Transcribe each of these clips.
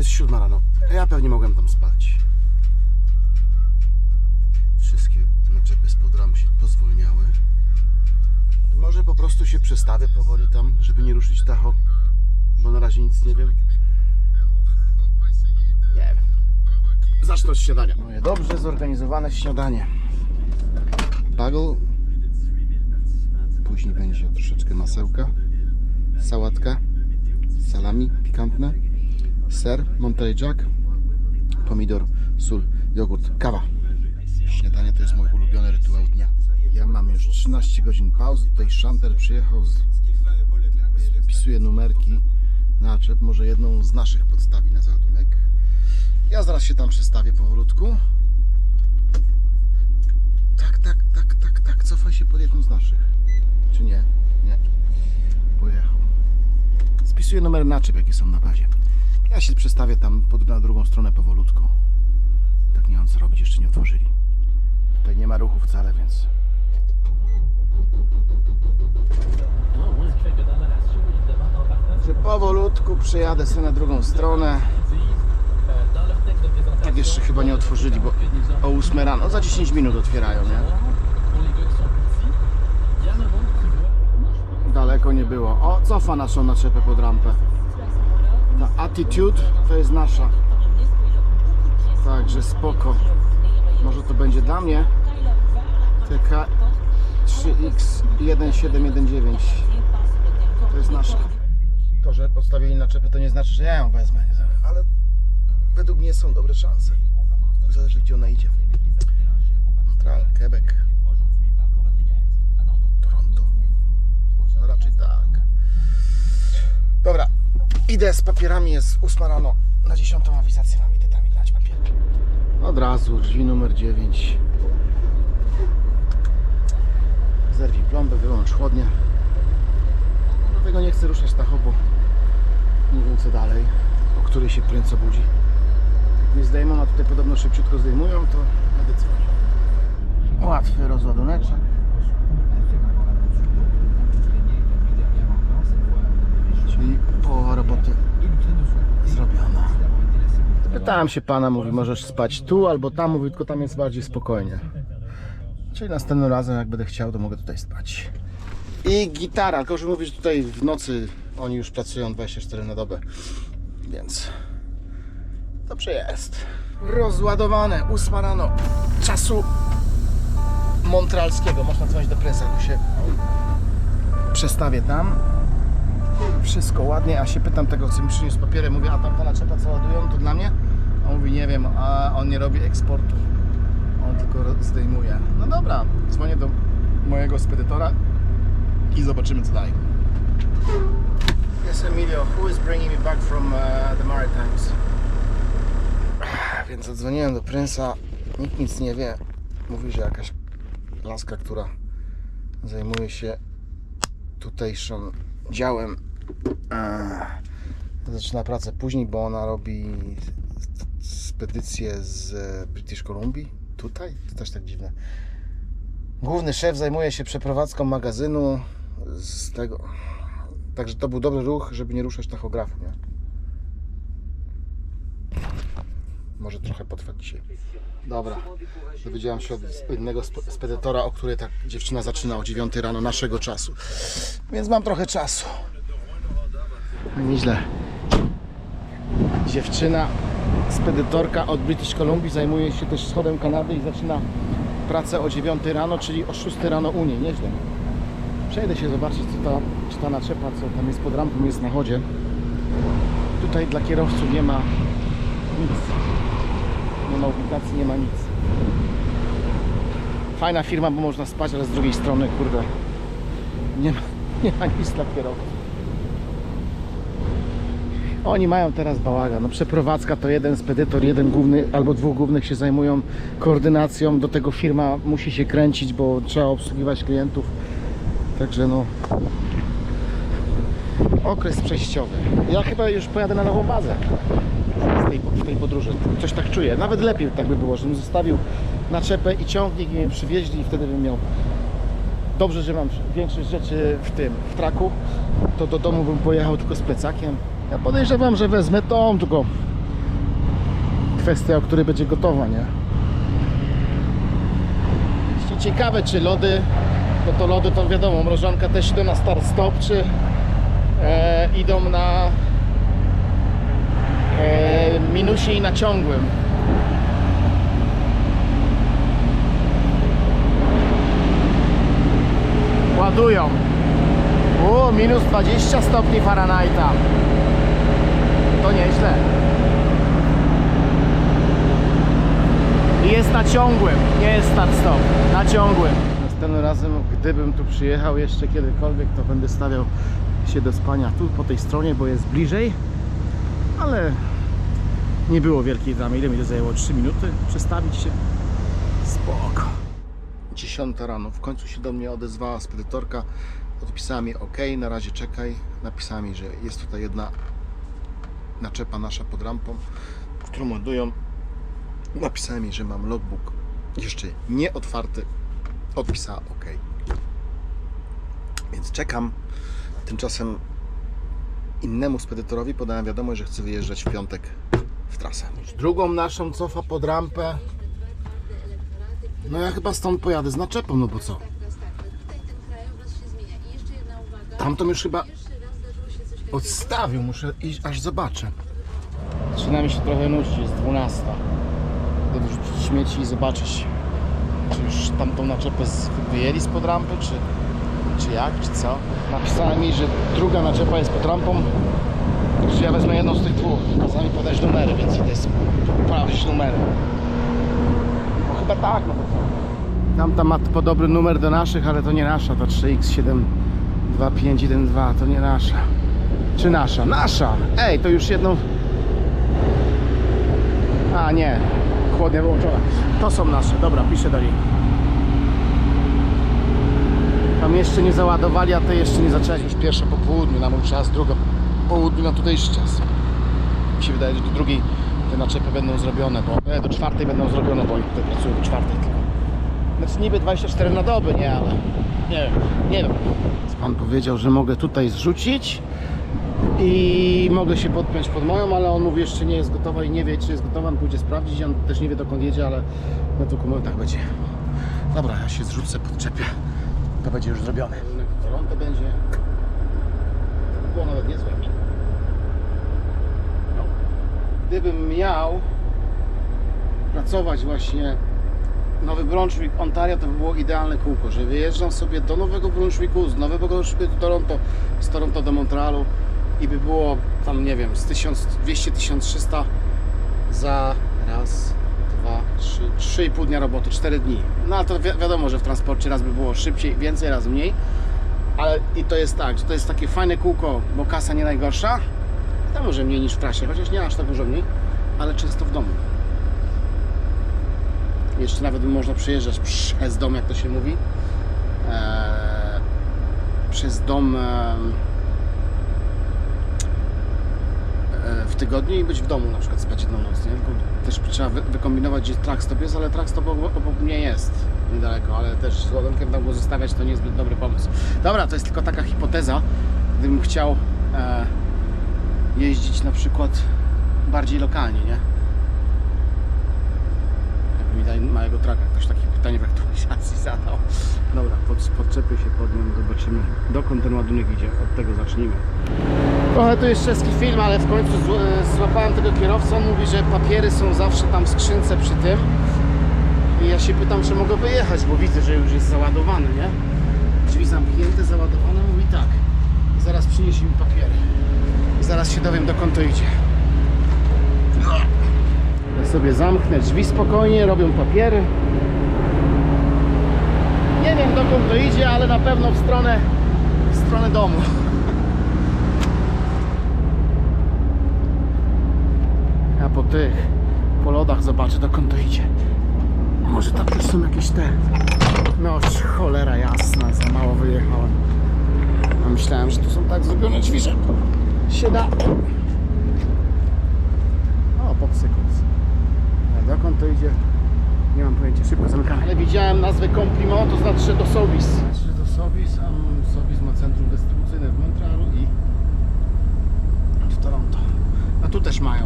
jest siódma rano. Ja pewnie mogłem tam spać. Wszystkie naczepy spod ram się pozwolniały. Może po prostu się przestawię powoli tam, żeby nie ruszyć tacho. Bo na razie nic nie wiem. Nie wiem. Zacznę od śniadania. Moje dobrze zorganizowane śniadanie. Bagel. Później będzie troszeczkę masełka. Sałatka. Salami pikantne. Ser, Monterey Jack. Pomidor, sól, jogurt, kawa. Śniadanie to jest mój ulubiony rytuał dnia. Ja mam już 13 godzin pauzy. Tutaj szanter przyjechał, z... wpisuje numerki naczep. Może jedną z naszych podstawi na załadunek. Ja zaraz się tam przestawię powolutku. Tak, tak, tak, tak, tak. Cofaj się pod jedną z naszych. Czy nie? Nie. Pojechał. Spisuję numer naczep, jakie są na bazie. Ja się przestawię tam pod, na drugą stronę powolutku. Tak nie mam co robić, jeszcze nie otworzyli. Tutaj nie ma ruchu wcale, więc... Że powolutku przejadę sobie na drugą stronę. Tak jeszcze chyba nie otworzyli, bo o 8 rano, za 10 minut otwierają, nie? Daleko nie było. O, cofa naszą naczepę pod rampę. Ta Attitude to jest nasza. Także spoko. Może to będzie dla mnie. TK 3X1719. To jest nasza. To, że postawili naczepę, to nie znaczy, że ja ją wezmę. Ale według mnie są dobre szanse. Zależy, gdzie ona idzie. Montreal, Quebec, Toronto. No raczej tak. Dobra, idę z papierami, jest 8 rano. Na 10 awizację mam, idę tam i dać papiery. Od razu, drzwi numer 9. Zerwij plombę, wyłącz chłodnię. Dlatego nie chcę ruszać tachobu. Nie wiem co dalej, o której się prędko budzi. Mnie zdejmą, a tutaj podobno szybciutko zdejmują, to będę dzwonił. Łatwy rozładuneczek. Czyli połowa roboty zrobiona. Pytałem się pana, mówi, możesz spać tu albo tam, mówi, tylko tam jest bardziej spokojnie. Czyli następnym razem, jak będę chciał, to mogę tutaj spać. I gitara, tylko że mówi, że tutaj w nocy oni już pracują 24 na dobę, więc dobrze jest. Rozładowane, 8 rano, czasu montrealskiego. Można dzwonić do presa, się przestawię tam. Wszystko ładnie, a się pytam tego, co mi przyniósł papiery, mówię, a tamta naczepa co ładują, to dla mnie? On mówi, nie wiem, a on nie robi eksportu. On tylko zdejmuje. No dobra, dzwonię do mojego spedytora i zobaczymy co dalej. Yes, Emilio, who is bringing me back from uh, the Maritimes? Więc zadzwoniłem do Prince'a, nikt nic nie wie. Mówi, że jakaś laska, która zajmuje się tutejszym działem, e, zaczyna pracę później, bo ona robi spedycję z British Columbia. Tutaj? To też tak dziwne. Główny szef zajmuje się przeprowadzką magazynu z tego. Także to był dobry ruch, żeby nie ruszać tachografu, nie? Może trochę potrwać dzisiaj. Dobra. Dowiedziałem się od innego sp- spedytora, o której ta dziewczyna zaczyna o 9 rano naszego czasu. Więc mam trochę czasu. Nieźle. Dziewczyna, spedytorka od British Columbia zajmuje się też wschodem Kanady i zaczyna pracę o 9 rano, czyli o 6 rano u niej. Nieźle. Przejdę się zobaczyć, co ta, czy ta naczepa, co tam jest pod rampą, jest na chodzie. Tutaj dla kierowców nie ma nic. Nie ma ubikacji, nie ma nic. Fajna firma, bo można spać, ale z drugiej strony, kurde, nie ma, nie ma nic dla kierowców. Oni mają teraz bałagan. No, przeprowadzka to jeden spedytor, jeden główny albo dwóch głównych się zajmują koordynacją. Do tego firma musi się kręcić, bo trzeba obsługiwać klientów. Także no. Okres przejściowy. Ja chyba już pojadę na nową bazę z tej, w tej podróży. Coś tak czuję. Nawet lepiej tak by było, żebym zostawił naczepę i ciągnik i mnie przywieźli i wtedy bym miał dobrze, że mam większość rzeczy w tym, w traku, to do domu bym pojechał tylko z plecakiem. Ja podejrzewam, że wezmę tą, tylko kwestia, o której będzie gotowa, nie? Ciekawe, czy lody, no to lody to wiadomo, mrożonka też idą na start-stop, czy e, idą na e, minusie i na ciągłym. Ładują. O, minus 20 stopni Fahrenheita. To nieźle. I jest na ciągłym, nie jest start-stop, na ciągłym. Następnym razem, gdybym tu przyjechał jeszcze kiedykolwiek, to będę stawiał się do spania tu po tej stronie, bo jest bliżej, ale nie było wielkiej dramy. Ile mi to zajęło? 3 minuty przestawić się? Spoko. 10 rano, w końcu się do mnie odezwała spedytorka, odpisała mi OK, na razie czekaj, napisała mi, że jest tutaj jedna naczepa nasza pod rampą, którą ładują. Napisała mi, że mam logbook jeszcze nie otwarty, odpisała OK. Więc czekam. Tymczasem innemu spedytorowi podałem wiadomość, że chcę wyjeżdżać w piątek w trasę. Drugą naszą cofa pod rampę. No ja chyba stąd pojadę z naczepą, no bo co? Tamtą już chyba odstawił, muszę iść aż zobaczę. Zaczyna mi się trochę nudzić, jest 12. Idę wyrzucić śmieci i zobaczyć, czy już tamtą naczepę wyjęli spod rampy, czy, czy jak, czy co. Napisała mi, że druga naczepa jest pod rampą, że ja wezmę jedną z tych dwóch. Kazała mi podać numery, więc idę sprawdzić numery. No chyba tak, no? Tamta ma podobny numer do naszych, ale to nie nasza, to 3x72512, to nie nasza. Czy nasza? Nasza! Ej, to już jedną... A nie, chłodnia wyłączona. To są nasze, dobra, piszę do niej. Tam jeszcze nie załadowali, a te jeszcze nie zaczęli. Już pierwsza po południu na mój czas, druga po południu na tutejszy czas. Mi się wydaje, że do drugiej te naczepy będą zrobione, bo e, do czwartej będą zrobione, bo oni tutaj pracują do czwartej tylko. Znaczy niby 24 na dobę, nie, ale nie wiem, nie wiem. Pan powiedział, że mogę tutaj zrzucić i mogę się podpiąć pod moją, ale on mówi jeszcze nie jest gotowa i nie wie czy jest gotowa, on pójdzie sprawdzić, on też nie wie dokąd jedzie, ale na dokumentach będzie. Dobra, ja się zrzucę, podczepię, to będzie już zrobione. Toronto będzie, to by było nawet niezłe. No. Gdybym miał pracować właśnie Nowy Brunswick, Ontario to by było idealne kółko, że wyjeżdżam sobie do Nowego Brunswicku, z Nowego Brunswicku do Toronto, z Toronto do Montrealu i by było tam, nie wiem, z 1200-1300 za raz, dwa, trzy, trzy i pół dnia roboty, 4 dni. No ale to wi wiadomo, że w transporcie raz by było szybciej, więcej, raz mniej, ale i to jest tak, że to jest takie fajne kółko, bo kasa nie najgorsza, tam może mniej niż w trasie, chociaż nie aż tak dużo mniej, ale często w domu. Jeszcze nawet można przejeżdżać przez dom, jak to się mówi. Eee, przez dom em, e, w tygodniu i być w domu na przykład spać jedną noc, nie? Tylko też trzeba wy, wykombinować, gdzie trackstop jest, ale trackstop obok, mnie jest niedaleko, ale też z ładunkiem tam go zostawiać to niezbyt dobry pomysł. Dobra, to jest tylko taka hipoteza, gdybym chciał e, jeździć na przykład bardziej lokalnie, nie? jakby mi dali małego traka. Ktoś takie pytanie w aktualizacji zadał. Dobra, pod, podczepię się pod nią, zobaczymy dokąd ten ładunek idzie. Od tego zacznijmy. Trochę to jest czeski film, ale w końcu zł- złapałem tego kierowcę. On mówi, że papiery są zawsze tam w skrzynce przy tym. I ja się pytam, czy mogę wyjechać, bo widzę, że już jest załadowany, nie? Drzwi zamknięte, załadowane. Mówi tak. Zaraz przyniesie mi papiery. I zaraz się dowiem, dokąd to idzie. Ja sobie zamknę drzwi spokojnie, robią papiery. Nie wiem dokąd to idzie, ale na pewno w stronę, w stronę domu. Po tych, po lodach zobaczę dokąd to idzie. Może tam też są jakieś te... No cholera jasna, za mało wyjechałem. A myślałem, że tu są tak zrobione drzwi, że się da. O, popsykus. A dokąd to idzie? Nie mam pojęcia, szybko zamykamy. Ale widziałem nazwę Compliment, to znaczy, że do Sobis. Znaczy, do Sobis, a Sobis ma centrum dystrybucyjne w Montrealu i w Toronto. A tu też mają.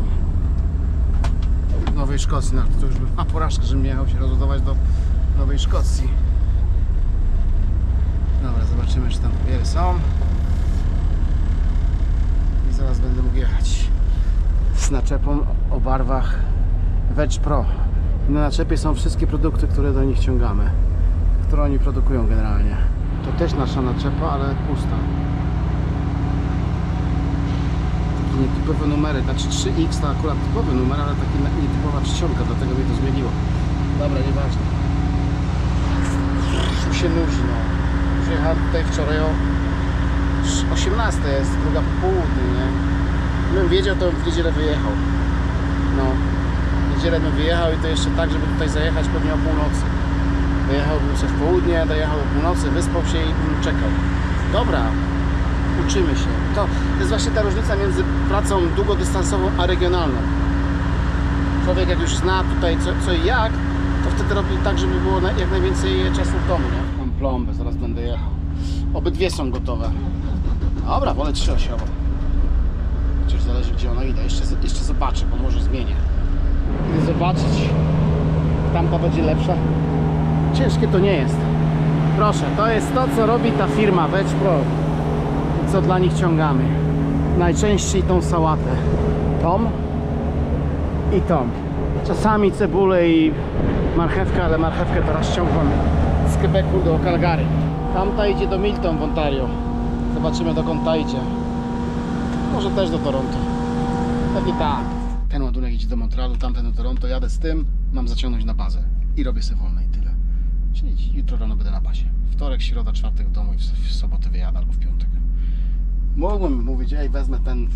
Nowej Szkocji. No, to już była porażka, żebym jechał się rozładować do Nowej Szkocji. Dobra, zobaczymy, czy tam papiery są. I zaraz będę mógł jechać z naczepą o barwach Wedge Pro. Na naczepie są wszystkie produkty, które do nich ciągamy, które oni produkują generalnie. To też nasza naczepa, ale pusta. Takie nietypowe numery, znaczy 3X to akurat typowy numer, ale taki nietypowa czcionka, dlatego mnie to zmieniło. Dobra, nieważne. Już się nudzi, no. Przyjechałem tutaj wczoraj o 18 jest, druga po południu, nie? Gdybym wiedział, to bym w niedzielę wyjechał. No. W niedzielę bym wyjechał i to jeszcze tak, żeby tutaj zajechać pewnie o północy. Wyjechałbym sobie w południe, dojechał o północy, wyspał się i bym czekał. Dobra, uczymy się. To, jest właśnie ta różnica między pracą długodystansową a regionalną. Człowiek jak już zna tutaj co, co i jak, to wtedy robi tak, żeby było jak najwięcej czasu w domu, nie? Mam plombę, zaraz będę jechał. Obydwie są gotowe. Dobra, wolę trzyosiową. Chociaż zależy gdzie ona idzie. Jeszcze, jeszcze zobaczę, bo może zmienię. Idę zobaczyć. Tamta będzie lepsza. Ciężkie to nie jest. Proszę, to jest to, co robi ta firma Veg Pro. Co dla nich ciągamy. Najczęściej tą sałatę. Tą i tą. Czasami cebulę i marchewkę, ale marchewkę teraz ciągłem z Quebecu do Calgary. Tamta idzie do Milton w Ontario. Zobaczymy dokąd ta idzie. Może też do Toronto. Pewnie tak. Ten ładunek idzie do Montrealu, tamten do Toronto. Jadę z tym, mam zaciągnąć na bazę. I robię sobie wolne i tyle. Czyli jutro rano będę na bazie. Wtorek, środa, czwartek w domu i w sobotę wyjadę albo w piątek. Mogłem mówić, ej, wezmę ten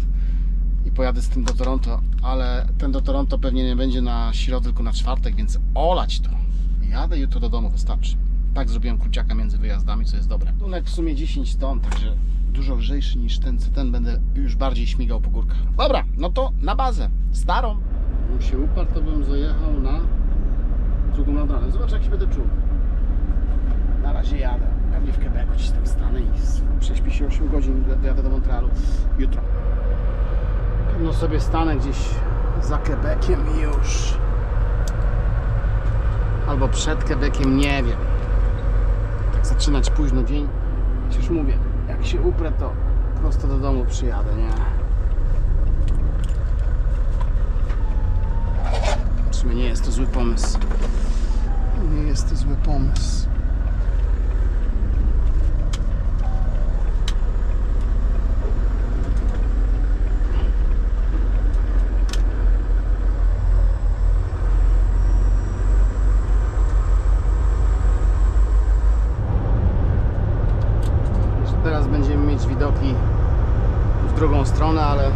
i pojadę z tym do Toronto, ale ten do Toronto pewnie nie będzie na środę, tylko na czwartek, więc olać to. Jadę jutro do domu, wystarczy. Tak zrobiłem kruciaka między wyjazdami, co jest dobre. Tunek w sumie 10 ton, także dużo lżejszy niż ten, co ten będę już bardziej śmigał po górkach. Dobra, no to na bazę, starą. Bym się uparł, to bym zajechał na drugą nad ranem. Zobacz, jak się będę czuł. Na razie jadę. Pewnie w Quebecu gdzieś tam stanę i prześpię się 8 godzin, dojadę do Montrealu jutro. Pewno sobie stanę gdzieś za Quebeciem już. Albo przed Quebeciem, nie wiem. Tak zaczynać późno dzień. Przecież mówię, jak się uprę, to prosto do domu przyjadę, nie? W sumie nie jest to zły pomysł. Nie jest to zły pomysł. Jeszcze teraz będziemy mieć widoki w drugą stronę, ale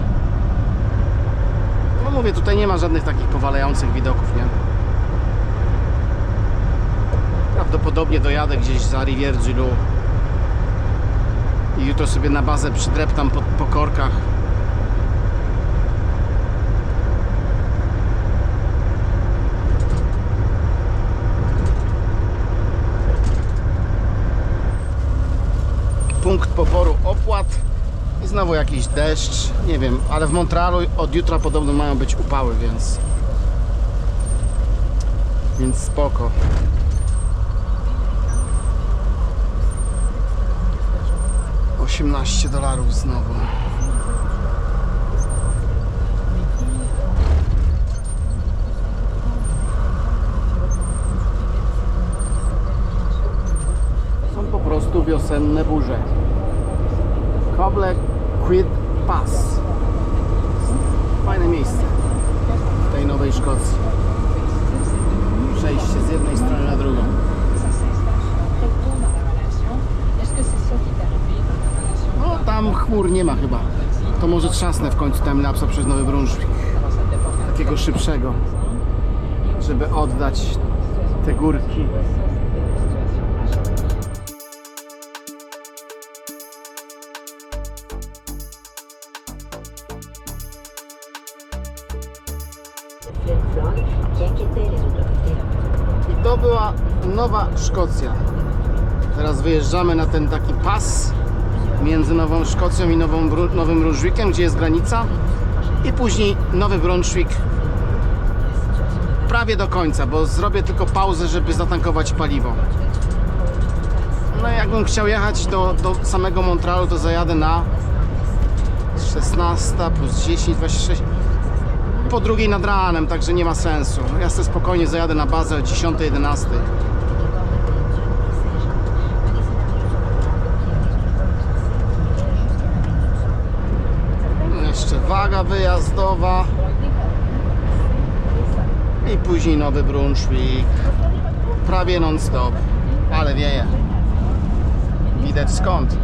no tutaj nie ma żadnych takich powalających widoków, nie? Prawdopodobnie dojadę gdzieś za Loup i jutro sobie na bazę przydreptam po, po korkach. punkt poboru opłat znowu jakiś deszcz, nie wiem, ale w Montrealu od jutra podobno mają być upały, więc więc spoko. Osiemnaście dolarów znowu. Są po prostu wiosenne burze. Koble Quid Pass. Fajne miejsce w tej Nowej Szkocji. Przejście z jednej strony na drugą. No tam chmur nie ma chyba. To może trzasnę w końcu timelapsa przez Nowy Brunswick. Takiego szybszego. Żeby oddać te górki. To była Nowa Szkocja. Teraz wyjeżdżamy na ten taki pas między Nową Szkocją i Nową, Nowym Brunswickiem, gdzie jest granica. I później Nowy Brunswick prawie do końca, bo zrobię tylko pauzę, żeby zatankować paliwo. No jakbym chciał jechać do, do samego Montrealu, to zajadę na 16 plus 10, 26 po drugiej nad ranem, także nie ma sensu. Ja sobie spokojnie zajadę na bazę o 10, 11. Jeszcze waga wyjazdowa i później Nowy Brunswick. Prawie non-stop, ale wieje. Widać skąd.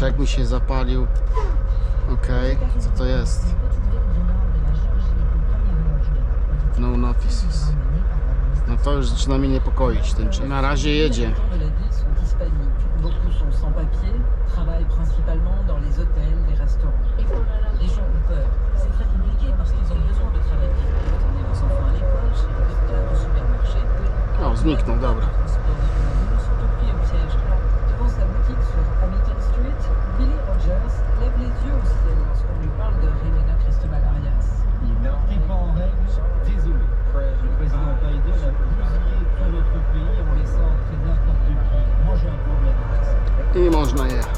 Szczek mi się zapalił? Okej, co to jest? No notices. No to już zaczyna mnie niepokoić ten czek. Na razie jedzie. Beaucoup sont sans papier, travaillent principalement dans les hôtels, les restaurants. Les gens ont peur. C'est très compliqué parce qu'ils ont besoin de travailler. Emmener leurs enfants à l'école, chez le docteur, au supermarché. O, zniknął, dobra. Osmaer.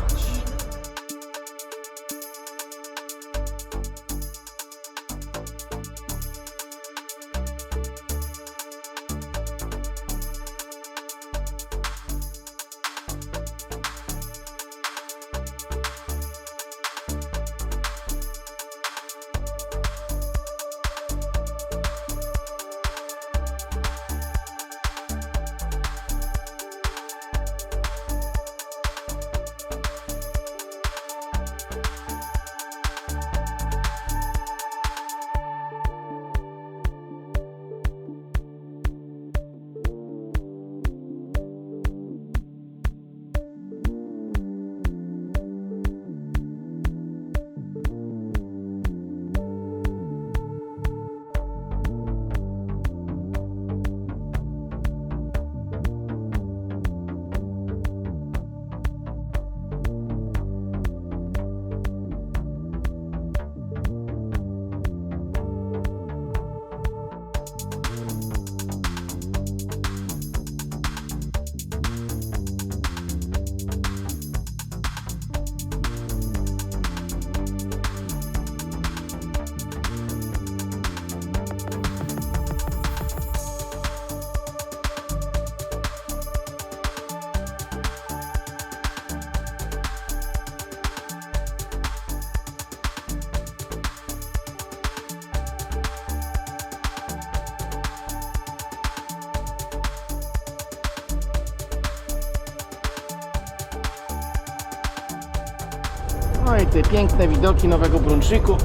Te piękne widoki Nowego Brunswicku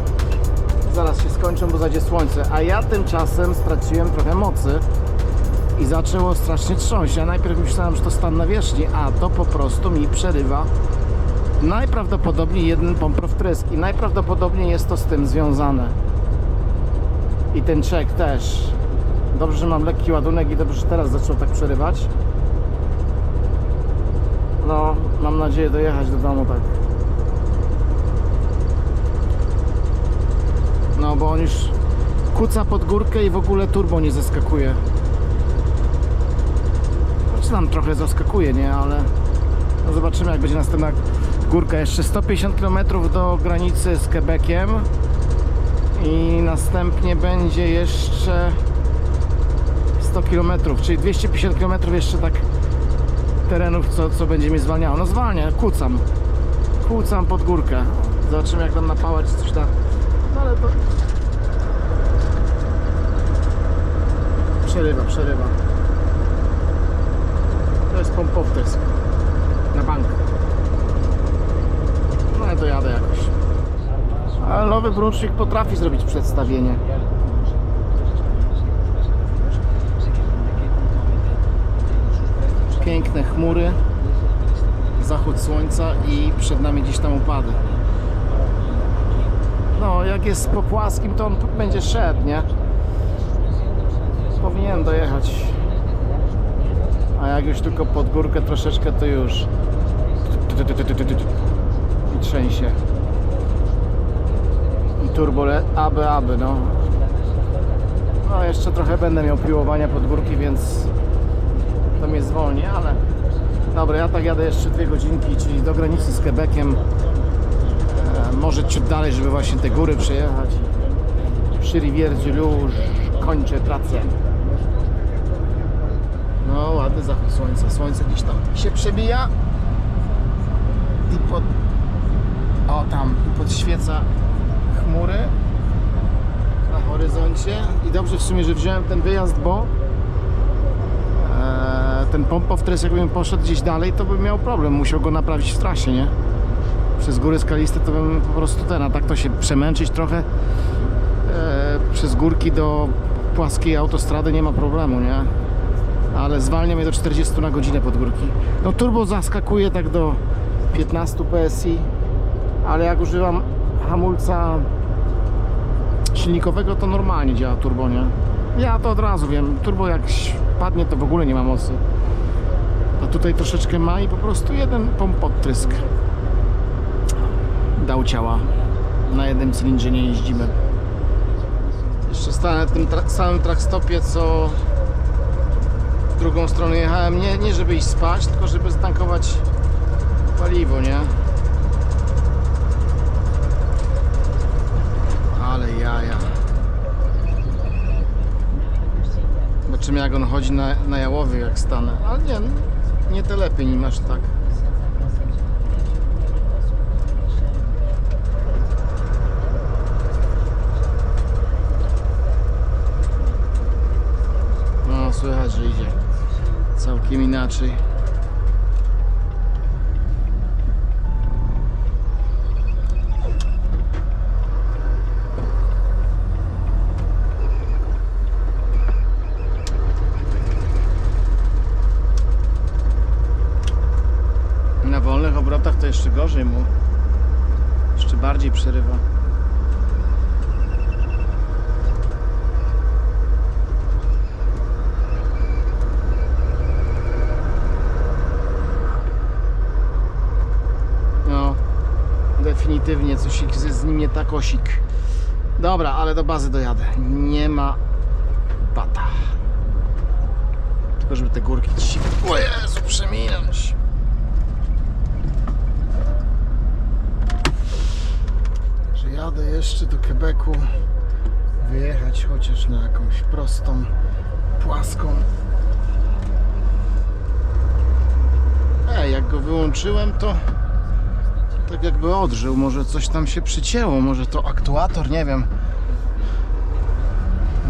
zaraz się skończą, bo zajdzie słońce. A ja tymczasem straciłem trochę mocy i zaczęło strasznie trząść. Ja najpierw myślałem, że to stan nawierzchni, a to po prostu mi przerywa najprawdopodobniej jeden pomprow trysk i najprawdopodobniej jest to z tym związane. I ten czek też. Dobrze, że mam lekki ładunek i dobrze, że teraz zaczął tak przerywać. No, mam nadzieję dojechać do domu tak. Bo on już kuca pod górkę i w ogóle turbo nie zaskakuje. Znaczy tam trochę zaskakuje, nie? Ale no zobaczymy jak będzie następna górka. Jeszcze 150 km do granicy z Quebeciem i następnie będzie jeszcze 100 km, czyli 250 km jeszcze tak terenów, co, co będzie mi zwalniało. No zwalnia, kucam. Kucam pod górkę. Zobaczymy jak tam napałać coś tam. No ale to... Przerywa, przerywa. To jest pompowtysk. Na bank. No ja dojadę jakoś. Ale nowy Brunswick potrafi zrobić przedstawienie. Piękne chmury, zachód słońca i przed nami gdzieś tam upady. No, jak jest po płaskim, to on będzie szedł, nie? Powinien dojechać A jak już tylko pod górkę troszeczkę, to już i trzęsie. I turbo aby, aby, no. No jeszcze trochę będę miał piłowania pod górki, więc to mnie zwolni, ale dobra, ja tak jadę jeszcze dwie godzinki, czyli do granicy z Quebeciem. E, może ciut dalej, żeby właśnie te góry przejechać. Przy Rivière du Louge kończę pracę. No ładny zachód słońca, słońce gdzieś tam się przebija i pod... o tam, i podświeca chmury na horyzoncie i dobrze w sumie, że wziąłem ten wyjazd, bo e, ten pompowtres jakbym poszedł gdzieś dalej, to bym miał problem, musiał go naprawić w trasie, nie? Przez góry skaliste to bym po prostu ten, a tak to się przemęczyć trochę e, przez górki do płaskiej autostrady nie ma problemu, nie? Ale zwalnia mnie do 40 na godzinę pod górki. No turbo zaskakuje tak do 15 PSI, ale jak używam hamulca silnikowego, to normalnie działa turbo, nie? Ja to od razu wiem, turbo jak padnie, to w ogóle nie ma mocy. A tutaj troszeczkę ma i po prostu jeden podtrysk dał ciała. Na jednym cylindrze nie jeździmy. Jeszcze stanę na tym tra- samym trackstopie, co w drugą stronę jechałem. Nie, nie żeby iść spać, tylko żeby stankować paliwo, nie? Ale jaja. Zobaczymy jak on chodzi na, na jałowy jak stanę. Ale nie, nie te lepiej nim aż tak. No słychać, że idzie całkiem inaczej. Na wolnych obrotach to jeszcze gorzej mu. Jeszcze bardziej przerywa. No, definitywnie coś jest z nim nie tak osik. Dobra, ale do bazy dojadę. Nie ma bata. Tylko żeby te górki ci... O Jezu, przeminąć. Także jadę jeszcze do Quebecu. Wyjechać chociaż na jakąś prostą, płaską. Ej, jak go wyłączyłem, to tak jakby odżył. Może coś tam się przycięło, może to aktuator, nie wiem.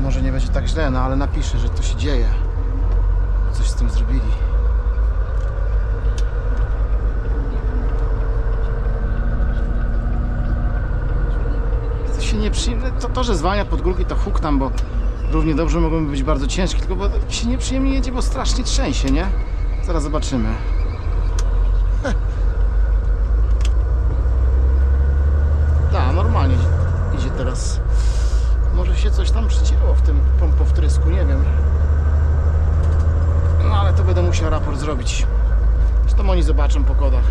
Może nie będzie tak źle, no ale napiszę, że to się dzieje. Coś z tym zrobili. To się nie przyjemne. To, to, że zwalnia pod górki, to huk tam, bo równie dobrze mogłyby być bardzo ciężkie, tylko bo się nieprzyjemnie jedzie, bo strasznie trzęsie, nie? Zaraz zobaczymy. Tak, normalnie idzie teraz. Może się coś tam przycięło w tym pompowtrysku, nie wiem. No ale to będę musiał raport zrobić. Zresztą oni zobaczą po kodach.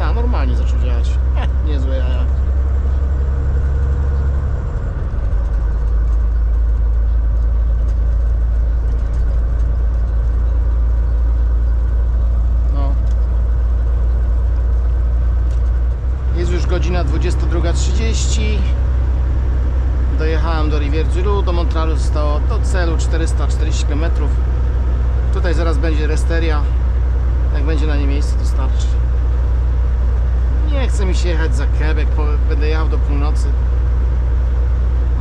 A, normalnie zaczął działać. Eh, niezłe jaja. No. Jest już godzina 22.30. Dojechałem do Loup, do Montrealu zostało do celu 440 km. Tutaj zaraz będzie resteria. Jak będzie na nie miejsce, to starczy. Nie chce mi się jechać za Quebec, będę jechał do północy.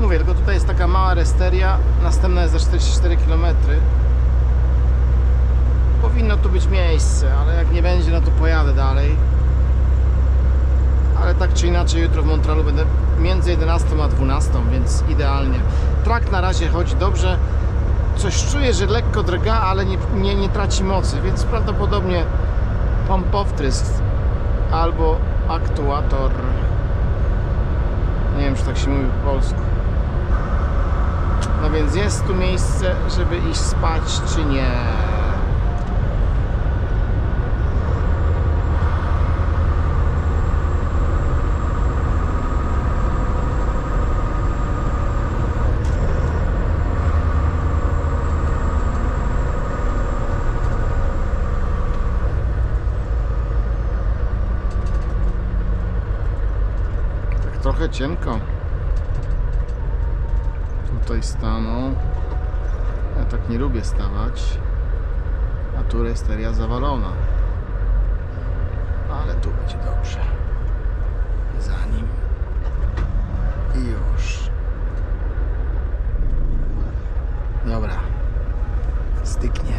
Mówię, tylko tutaj jest taka mała resteria, następna jest za 44 km. Powinno tu być miejsce, ale jak nie będzie, no to pojadę dalej. Ale tak czy inaczej, jutro w Montrealu będę między 11 a 12, więc idealnie. Trak na razie chodzi dobrze. Coś czuję, że lekko drga, ale nie, nie, nie traci mocy, więc prawdopodobnie pompowtrysk albo aktuator. Nie wiem, czy tak się mówi po polsku. No więc jest tu miejsce, żeby iść spać, czy nie? trochę cienko. Tutaj staną. Ja tak nie lubię stawać. A tu resteria zawalona. Ale tu będzie dobrze. Zanim. I już. Dobra. Styknie.